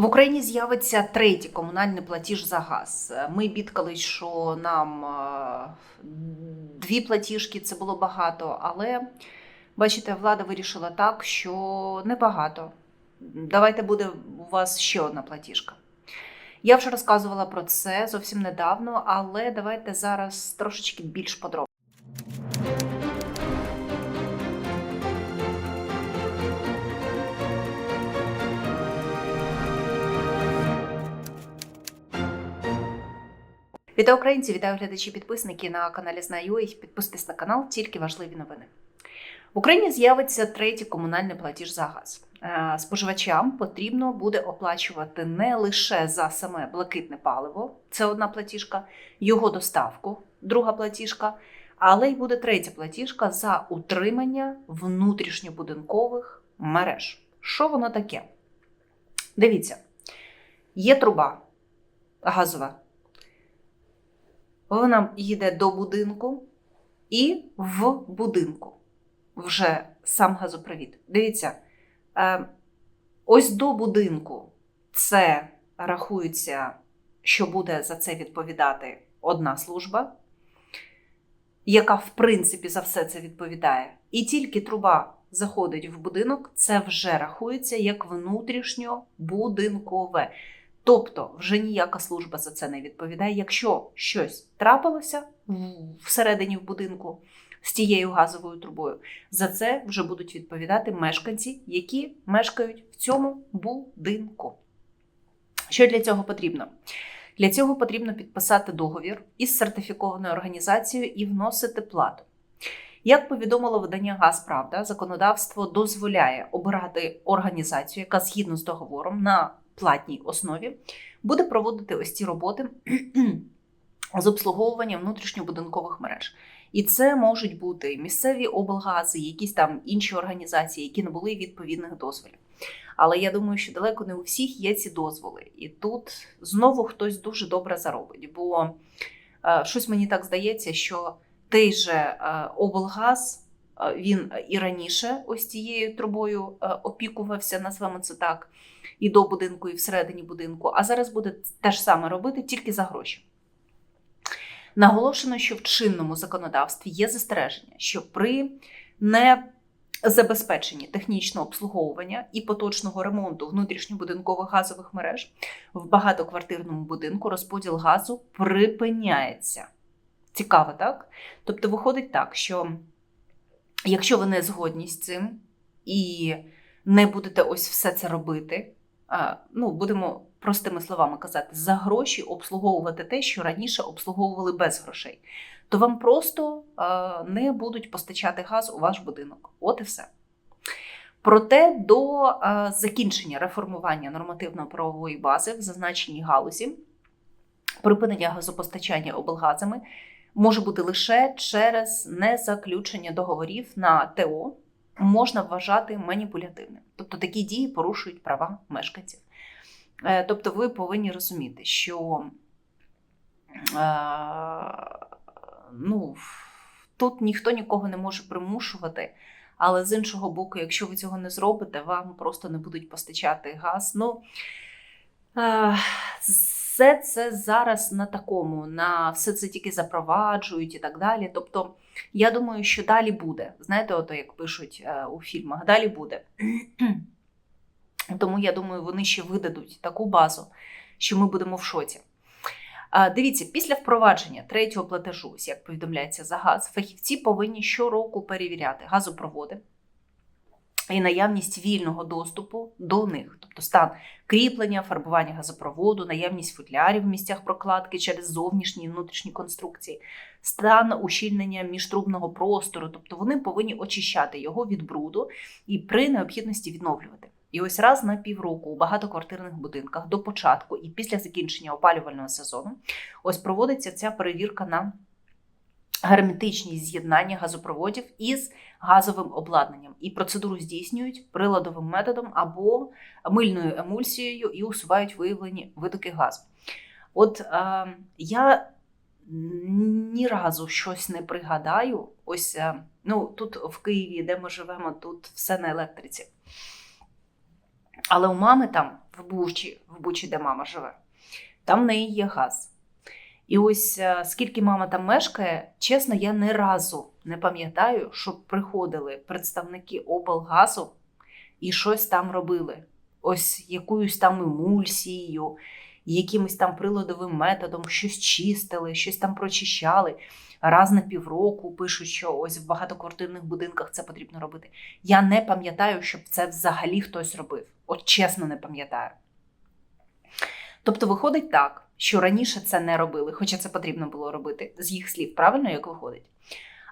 В Україні з'явиться третій комунальний платіж за газ. Ми бідкались, що нам е, дві платіжки це було багато, але бачите, влада вирішила так, що небагато. Давайте буде у вас ще одна платіжка. Я вже розказувала про це зовсім недавно, але давайте зараз трошечки більш подробно. Вітаю українці, вітаю глядачі, підписники на каналі Знаю.ua. Підписуйтесь на канал, тільки важливі новини. В Україні з'явиться третій комунальний платіж за газ. Е, Споживачам потрібно буде оплачувати не лише за саме блакитне паливо, це одна платіжка, його доставку, друга платіжка, але й буде третя платіжка за утримання внутрішньобудинкових мереж. Що воно таке? Дивіться, є труба газова. Вона їде до будинку і в будинку вже сам газопровід. Дивіться, е, ось до будинку це рахується, що буде за це відповідати одна служба, яка, в принципі, за все це відповідає. І тільки труба заходить в будинок, це вже рахується як внутрішньобудинкове. Тобто вже ніяка служба за це не відповідає. Якщо щось трапилося всередині в будинку з тією газовою трубою, за це вже будуть відповідати мешканці, які мешкають в цьому будинку. Що для цього потрібно? Для цього потрібно підписати договір із сертифікованою організацією і вносити плату. Як повідомило видання Газправда, законодавство дозволяє обирати організацію, яка згідно з договором на платній основі буде проводити ось ці роботи з обслуговування внутрішньобудинкових мереж. І це можуть бути місцеві облгази, якісь там інші організації, які не були відповідних дозволів. Але я думаю, що далеко не у всіх є ці дозволи. І тут знову хтось дуже добре заробить. Бо е, щось мені так здається, що той же е, облгаз він і раніше ось цією трубою е, опікувався, назвемо це так, і до будинку, і всередині будинку, а зараз буде те ж саме робити тільки за гроші. Наголошено, що в чинному законодавстві є застереження, що при незабезпеченні технічного обслуговування і поточного ремонту внутрішньобудинкових газових мереж в багатоквартирному будинку розподіл газу припиняється. Цікаво, так? Тобто, виходить так, що якщо ви не згодні з цим і не будете ось все це робити, ну, будемо простими словами казати, за гроші обслуговувати те, що раніше обслуговували без грошей, то вам просто не будуть постачати газ у ваш будинок. От і все. Проте до закінчення реформування нормативно-правової бази в зазначеній галузі припинення газопостачання облгазами може бути лише через незаключення договорів на ТО можна вважати маніпулятивним. Тобто такі дії порушують права мешканців. Е, Тобто ви повинні розуміти, що е, ну, тут ніхто нікого не може примушувати, але з іншого боку, якщо ви цього не зробите, вам просто не будуть постачати газ. Ну, е, все це зараз на такому, на все це тільки запроваджують і так далі. Тобто, я думаю, що далі буде. Знаєте, ото як пишуть е, у фільмах, далі буде. Тому я думаю, вони ще видадуть таку базу, що ми будемо в шоці. Дивіться, після впровадження третього платежу, як повідомляється за газ, фахівці повинні щороку перевіряти газопроводи і наявність вільного доступу до них, тобто стан кріплення, фарбування газопроводу, наявність футлярів в місцях прокладки через зовнішні і внутрішні конструкції, стан ущільнення міжтрубного простору, тобто вони повинні очищати його від бруду і при необхідності відновлювати. І ось раз на півроку у багатоквартирних будинках до початку і після закінчення опалювального сезону ось проводиться ця перевірка на герметичність з'єднання газопроводів із газовим обладнанням. І процедуру здійснюють приладовим методом або мильною емульсією і усувають виявлені витоки газу. От е, я ні разу щось не пригадаю. Ось е, ну, тут в Києві, де ми живемо, тут все на електриці. Але у мами там в Бучі, в Бучі, де мама живе. Там в неї є газ. І ось е, скільки мама там мешкає, чесно, я ні разу не пам'ятаю, щоб приходили представники облгазу і щось там робили. Ось якоюсь там емульсією, якимось там приладовим методом, щось чистили, щось там прочищали. Раз на півроку пишуть, що ось в багатоквартирних будинках це потрібно робити. Я не пам'ятаю, щоб це взагалі хтось робив. От чесно, не пам'ятаю. Тобто виходить так, що раніше це не робили, хоча це потрібно було робити з їх слів, правильно як виходить.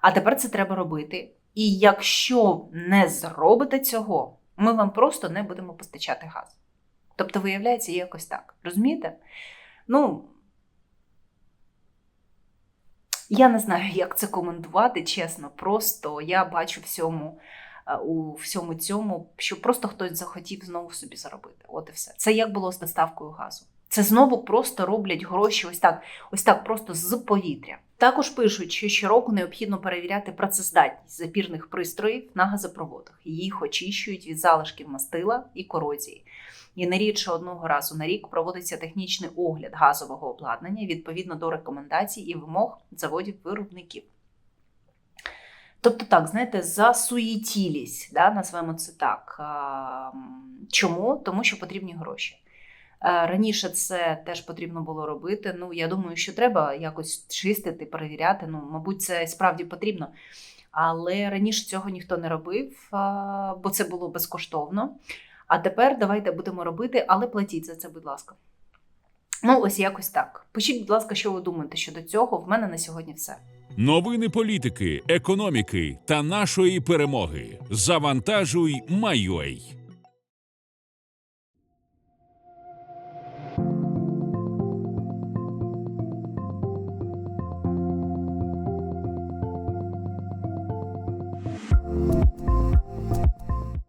А тепер це треба робити. І якщо не зробите цього, ми вам просто не будемо постачати газ. Тобто, виявляється, якось так. Розумієте? Ну, я не знаю, як це коментувати, чесно. Просто я бачу всьому, е, у всьому цьому, що просто хтось захотів знову собі заробити. От і все. Це як було з доставкою газу. Це знову просто роблять гроші ось так, ось так, просто з повітря. Також пишуть, що щороку необхідно перевіряти працездатність запірних пристроїв на газопроводах. Їх очищують від залишків мастила і корозії. І не рідше одного разу на рік проводиться технічний огляд газового обладнання відповідно до рекомендацій і вимог заводів-виробників. Тобто, так, знаєте, засуєтілість, да, назвемо це так. Чому? Тому що потрібні гроші. Е, Раніше це теж потрібно було робити. Ну, я думаю, що треба якось чистити, перевіряти. Ну, мабуть, це справді потрібно. Але раніше цього ніхто не робив, бо це було безкоштовно. А тепер давайте будемо робити, але платіть за це, будь ласка. Ну, ось якось так. Пишіть, будь ласка, що ви думаєте щодо цього. В мене на сьогодні все. Новини політики, економіки та нашої перемоги. Завантажуй, майой.